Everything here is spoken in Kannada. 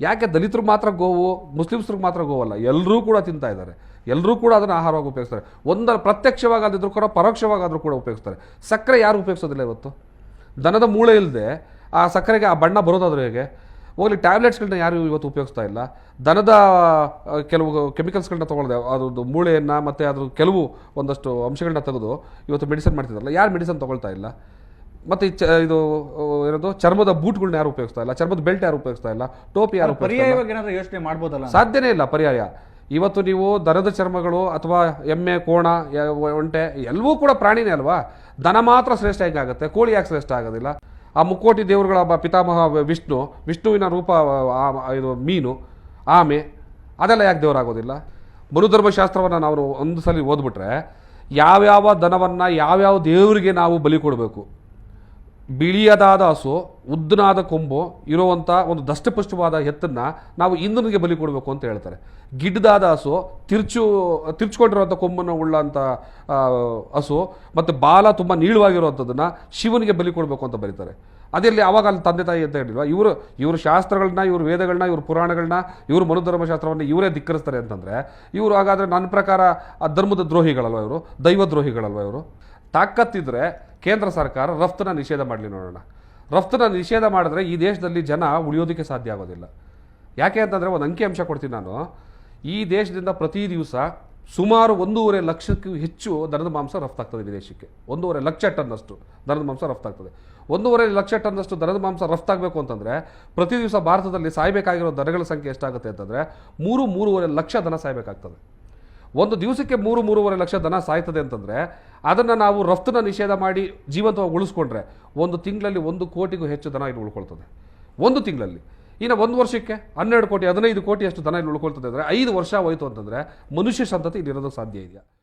ಯಾಕೆ ದಲಿತರಿಗೆ ಮಾತ್ರ ಗೋವು ಮುಸ್ಲಿಮ್ಸ್ರಿಗೆ ಮಾತ್ರ ಗೋವಲ್ಲ? ಎಲ್ಲರೂ ಕೂಡ ತಿಂತಾ ಇದ್ದಾರೆ. ಎಲ್ಲರೂ ಕೂಡ ಅದನ್ನು ಆಹಾರವಾಗಿ ಉಪಯೋಗಿಸ್ತಾರೆ. ಒಂದರ ಪ್ರತ್ಯಕ್ಷವಾಗಾದಿದ್ರು ಕೂಡ, ಪರೋಕ್ಷವಾಗಾದರೂ ಕೂಡ ಉಪಯೋಗಿಸ್ತಾರೆ. ಸಕ್ಕರೆ ಯಾರು ಉಪಯೋಗಿಸೋದಿಲ್ಲ ಇವತ್ತು? ದನದ ಮೂಳೆ ಇಲ್ಲದೆ ಆ ಸಕ್ಕರೆಗೆ ಆ ಬಣ್ಣ ಬರೋದಾದ್ರೂ ಹೇಗೆ? ಹೋಗ್ಲಿ ಟ್ಯಾಬ್ಲೆಟ್ಸ್ಗಳನ್ನ ಯಾರು ಇವತ್ತು ಉಪಯೋಗಿಸ್ತಾ ಇಲ್ಲ? ದನದ ಕೆಲವು ಕೆಮಿಕಲ್ಸ್ಗಳನ್ನ ತೊಗೊಳ್ದೆ, ಅದ್ರದ್ದು ಮೂಳೆಯನ್ನು ಮತ್ತು ಅದ್ರ ಕೆಲವು ಒಂದಷ್ಟು ಅಂಶಗಳನ್ನ ತೆಗೆದು ಇವತ್ತು ಮೆಡಿಸಿನ್ ಮಾಡ್ತಿದ್ದಾರಲ್ಲ, ಯಾರು ಮೆಡಿಸಿನ್ ತೊಗೊಳ್ತಾ ಇಲ್ಲ? ಮತ್ತು ಚ ಇದು ಏನದು ಚರ್ಮದ ಬೂಟ್ಗಳನ್ನ ಯಾರು ಉಪಯೋಗಿಸ್ತಾ ಇಲ್ಲ ಚರ್ಮದ ಬೆಲ್ಟ್ ಯಾರು ಉಪಯೋಗಿಸ್ತಾ ಇಲ್ಲ ಟೋಪಿ ಯಾರು ಪರ್ಯಾಯವಾಗಿ ಏನಾದ್ರು ಯೋಚನೆ ಮಾಡ್ಬೋದಲ್ಲ. ಸಾಧ್ಯನೇ ಇಲ್ಲ ಪರ್ಯಾಯ. ಇವತ್ತು ನೀವು ದನದ ಚರ್ಮಗಳು ಅಥವಾ ಎಮ್ಮೆ ಕೋಣ ಒಂಟೆ ಎಲ್ಲವೂ ಕೂಡ ಪ್ರಾಣಿನೇ ಅಲ್ವಾ? ದನ ಮಾತ್ರ ಶ್ರೇಷ್ಠ ಹೇಗಾಗುತ್ತೆ ಕೋಳಿ ಯಾಕೆ ಶ್ರೇಷ್ಠ ಆಗೋದಿಲ್ಲ? ಆ ಮುಕ್ಕೋಟಿ ದೇವರುಗಳ ಪಿತಾಮಹ ವಿಷ್ಣು ವಿಷ್ಣುವಿನ ರೂಪ ಇದು ಮೀನು ಆಮೆ ಅದೆಲ್ಲ ಯಾಕೆ ದೇವರಾಗೋದಿಲ್ಲ? ಮನುಧರ್ಮಶಾಸ್ತ್ರವನ್ನು ನಾವು ಒಂದು ಸಲ ಓದ್ಬಿಟ್ರೆ ಯಾವ್ಯಾವ ದನವನ್ನು ಯಾವ್ಯಾವ ದೇವರಿಗೆ ನಾವು ಬಲಿ ಕೊಡಬೇಕು? ಬಿಳಿಯದಾದ ಹಸು, ಉದ್ದನಾದ ಕೊಂಬು ಇರುವಂಥ ಒಂದು ದಷ್ಟಪುಷ್ಟವಾದ ಎತ್ತನ್ನು ನಾವು ಇಂಧನಿಗೆ ಬಲಿ ಕೊಡಬೇಕು ಅಂತ ಹೇಳ್ತಾರೆ. ಗಿಡ್ಡದಾದ ಹಸು, ತಿರ್ಚು ತಿರ್ಚ್ಕೊಂಡಿರುವಂಥ ಕೊಂಬನ್ನು ಉಳ್ಳಂಥ ಹಸು ಮತ್ತು ಬಾಲ ತುಂಬ ನೀಳವಾಗಿರುವಂಥದ್ದನ್ನು ಶಿವನಿಗೆ ಬಲಿ ಕೊಡಬೇಕು ಅಂತ ಬರೀತಾರೆ. ಅದರಲ್ಲಿ ಅವಾಗ ಅಲ್ಲಿ ತಂದೆ ತಾಯಿ ಅಂತ ಹೇಳಿಲ್ವಾ? ಇವರು ಇವರು ಶಾಸ್ತ್ರಗಳನ್ನ, ಇವರು ವೇದಗಳನ್ನ, ಇವರು ಪುರಾಣಗಳನ್ನ, ಇವರು ಮನುಧರ್ಮಶಾಸ್ತ್ರವನ್ನು ಇವರೇ ಧಿಕ್ಕರಿಸ್ತಾರೆ ಅಂತಂದರೆ ಇವರು ಹಾಗಾದರೆ ನನ್ನ ಪ್ರಕಾರ ಆ ಧರ್ಮದ ದ್ರೋಹಿಗಳಲ್ವ ಇವರು? ದೈವ ದ್ರೋಹಿಗಳಲ್ವ ಇವರು? ತಾಕತ್ತಿದ್ರೆ ಕೇಂದ್ರ ಸರ್ಕಾರ ರಫ್ತನ್ನ ನಿಷೇಧ ಮಾಡಲಿ ನೋಡೋಣ. ರಫ್ತನ್ನ ನಿಷೇಧ ಮಾಡಿದ್ರೆ ಈ ದೇಶದಲ್ಲಿ ಜನ ಉಳಿಯೋದಕ್ಕೆ ಸಾಧ್ಯ ಆಗೋದಿಲ್ಲ. ಯಾಕೆ ಅಂತಂದರೆ ಒಂದು ಅಂಕಿ ಅಂಶ ಕೊಡ್ತೀನಿ ನಾನು. ಈ ದೇಶದಿಂದ ಪ್ರತಿ ದಿವಸ ಸುಮಾರು ಒಂದೂವರೆ ಲಕ್ಷಕ್ಕೂ ಹೆಚ್ಚು ದನದ ಮಾಂಸ ರಫ್ತಾಗ್ತದೆ ವಿದೇಶಕ್ಕೆ. ಒಂದೂವರೆ ಲಕ್ಷ ಟನ್ನಷ್ಟು ದನದ ಮಾಂಸ ರಫ್ತಾಗ್ತದೆ. ಒಂದೂವರೆ ಲಕ್ಷ ಟನ್ನಷ್ಟು ದನದ ಮಾಂಸ ರಫ್ತಾಗಬೇಕು ಅಂತಂದರೆ ಪ್ರತಿ ದಿವಸ ಭಾರತದಲ್ಲಿ ಸಾಯಬೇಕಾಗಿರೋ ದನಗಳ ಸಂಖ್ಯೆ ಎಷ್ಟಾಗುತ್ತೆ ಅಂತಂದರೆ ಮೂರು, ಮೂರುವರೆ ಲಕ್ಷ ದನ ಸಾಯಬೇಕಾಗ್ತದೆ. ಒಂದು ದಿವಸಕ್ಕೆ ಮೂರು, ಮೂರುವರೆ ಲಕ್ಷ ದನ ಸಾಯ್ತದೆ ಅಂತಂದರೆ ಅದನ್ನು ನಾವು ರಫ್ತನ್ನ ನಿಷೇಧ ಮಾಡಿ ಜೀವಂತವಾಗಿ ಉಳಿಸ್ಕೊಂಡ್ರೆ ಒಂದು ತಿಂಗಳಲ್ಲಿ ಒಂದು ಕೋಟಿಗೂ ಹೆಚ್ಚು ದನ ಇಲ್ಲಿ ಉಳ್ಕೊಳ್ತದೆ. ಒಂದು ತಿಂಗಳಲ್ಲಿ. ಇನ್ನು ಒಂದು ವರ್ಷಕ್ಕೆ ಹನ್ನೆರಡು ಕೋಟಿ, ಹದಿನೈದು ಕೋಟಿ ಅಷ್ಟು ದನ ಇಲ್ಲಿ ಉಳ್ಕೊಳ್ತದೆ ಅಂದರೆ ಐದು ವರ್ಷ ಹೋಯಿತು ಅಂತಂದರೆ ಮನುಷ್ಯ ಸಂತತಿ ಇಲ್ಲಿರೋದಕ್ಕೆ ಸಾಧ್ಯ ಇದೆಯಾ?